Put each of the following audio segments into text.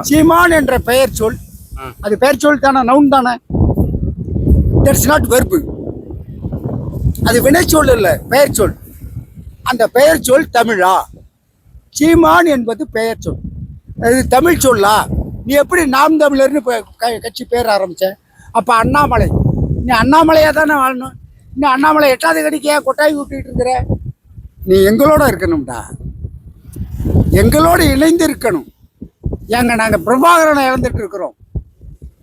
சீமான் என்ற பெயர் சொல். அது பெயர் சொல் தானே நவுன் தானே? தட்ஸ் நாட் வெர்பு அது வினைச்சொல் இல்லை பெயர் சொல். அந்த பெயர் சொல் தமிழா? சீமான் என்பது பெயர் சொல். அது தமிழ் சொல்லா? நீ எப்படி நாம் தமிழர்னு கட்சி பேர் ஆரம்பிச்ச? அப்ப அண்ணாமலை. நீ அண்ணாமலையா தானே வாழணும்? நீ அண்ணாமலை எட்டாவது கடிக்கையா கொட்டாய் விட்டுட்டு இருக்கிற? நீ எங்களோட இருக்கணும்டா. எங்களோடு இணைந்து இருக்கணும் ஏங்க நாங்கள் பிரபாகரனை இழந்துட்டு இருக்கிறோம்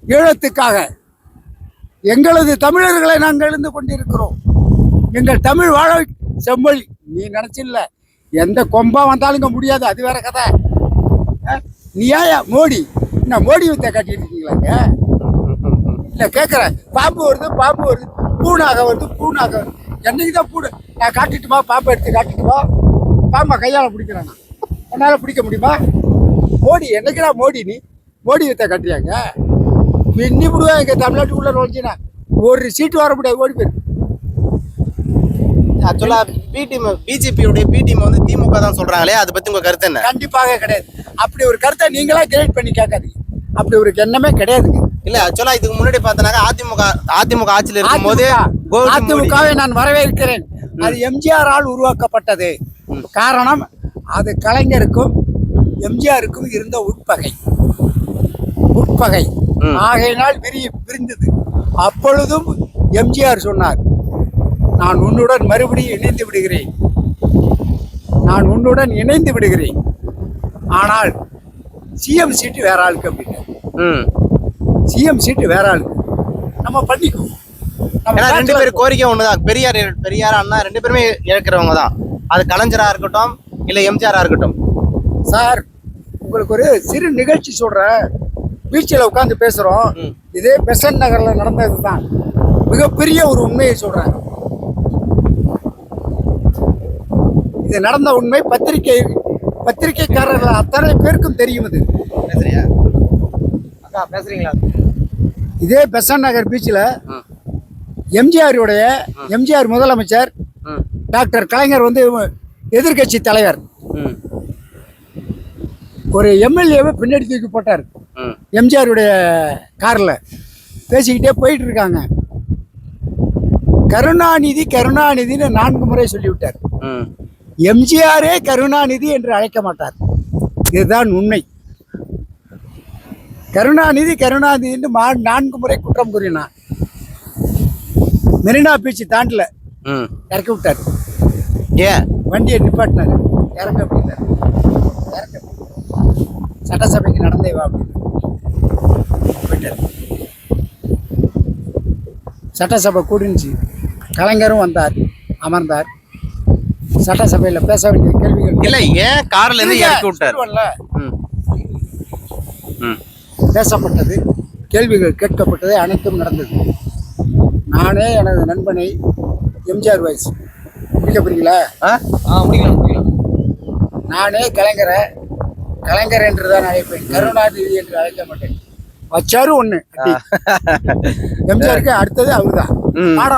ஈழத்துக்காக. எங்களது தமிழர்களை நாங்கள் எழுந்து கொண்டிருக்கிறோம். எங்கள் தமிழ் வாழ செம்மொழி. நீ நினச்சில்ல? எந்த கொம்பா வந்தாலும் இங்கே முடியாது அது வேற கதை. அஹ், நீ மோடி? என்ன மோடி வித்த கட்டிட்டு இருக்கீங்களாங்க இல்லை கேட்குறேன் பாம்பு வருது பாம்பு வருது. பூனாக வருது பூனாக வருது. என்னைக்கு தான் பூடு நான் காட்டிட்டுமா பாம்பை எடுத்து காட்டிட்டுமா பாம்பை கையால் பிடிக்கிறேன் நான். உன்னால் பிடிக்க முடியுமா? மோடி என்னைக்குடா மோடி நீ? மோடி வித்த கட்டுறியாங்க? பின்னி விடுவேன் எங்கள் தமிழ்நாட்டுக்குள்ளே நுழைஞ்சினா ஒரு சீட்டு வர முடியாது ஓடி போயிரு. ஆக்சுவலா பி டீம் பிஜேபியோடைய பி டீம் வந்து திமுக தான் சொல்றாங்களே அதை பத்தி உங்க கருத்து என்ன? கண்டிப்பாக கிடையாது. அப்படி ஒரு கருத்தை நீங்களா கிரியேட் பண்ணி கேட்காதீங்க. அப்படி ஒரு எண்ணமே கிடையாதுங்க. இல்ல ஆக்சுவலா இதுக்கு முன்னாடி பார்த்தனாக்க அதிமுக அதிமுக ஆட்சியில் இருக்கும்போது கோவிந்த் மோடி- அதிமுகவை நான் வரவேற்கிறேன் அது எம்ஜிஆரால் உருவாக்கப்பட்டது. காரணம் அது கலைஞருக்கும் எம்ஜிஆருக்கும் இருந்த உட்பகை. உட்பகை. ஆகையினால் விரி விரிந்தது. அப்பொழுதும் எம்ஜிஆர் சொன்னார் நான் உன்னுடன் மறுபடியும் இணைந்து விடுகிறேன். நான் உன்னுடன் இணைந்து விடுகிறேன். ஆனால் சிஎம் சீட்டு வேற ஆளுக்கு அப்படின்னாரு. ம். சிஎம் சீட்டு வேற ஆளுக்கு. நம்ம பண்ணிக்குவோம் ஏன்னா ரெண்டு பேரும் கோரிக்கை ஒண்ணுதான். பெரியார் பெரியார் அண்ணா ரெண்டு பேருமே இழக்கிறவங்க தான் அது கலைஞரா இருக்கட்டும் இல்ல எம்ஜிஆரா இருக்கட்டும். சார் உங்களுக்கு ஒரு சிறு நிகழ்ச்சி சொல்றேன். பீச்சில் உட்காந்து பேசுறோம். ம். இதே பெசன் நகர்ல நடந்தது தான் மிகப்பெரிய ஒரு உண்மையை சொல்றேன். இது நடந்த உண்மை பத்திரிகை பத்திரிகைக்காரர்கள் அத்தனை பேருக்கும் தெரியும் இது. பேசுறியா? அக்கா பேசுறீங்களா? இதே பெசன் நகர் பீச்சில். எம்ஜிஆருடைய எம்ஜிஆர் முதலமைச்சர். டாக்டர் கலைஞர் வந்து எதிர்க்கட்சி தலைவர். ஒரு எம்எல்ஏவை பின்னாடி தூக்கி போட்டார். எம்ஜிஆருடைய காரில். பேசிக்கிட்டே போயிட்டு இருக்காங்க கருணாநிதி கருணாநிதின்னு நான்கு முறை சொல்லிவிட்டார். எம்ஜிஆரே கருணாநிதி என்று அழைக்க மாட்டார். இதுதான் உண்மை. கருணாநிதி கருணாநிதின்னு மா நான்கு முறை குற்றம் கூறினார். மெரினா பீச் தாண்டல. ம். இறக்கி விட்டார். ஏன்? வண்டியை நிப்பாட்டினார். இறங்க அப்படின்னாரு இறங்க சட்டசபைக்கு நடந்தே வா அப்படின்னு. போயிட்டார். சட்டசபை கூடினுச்சு கலைஞரும் வந்தார் அமர்ந்தார். சட்டசபையில் பேச வேண்டிய கேள்விகள் இல்ல ஏன் கார்ல இருந்து இறக்கி விட்டார். பேசப்பட்டது கேள்விகள் கேட்கப்பட்டது அனைத்தும் நடந்தது. நானே எனது நண்பனை எம்ஜிஆர் வயசு முடிக்க போறீங்களா நானே கலைஞரை கலைஞர் என்று தான் அழைப்பேன் கருணாநிதி என்று அழைக்க மாட்டேன் வச்சாரு ஒண்ணு. எம்ஜிஆருக்கு அடுத்தது அவர்தான். ஆனா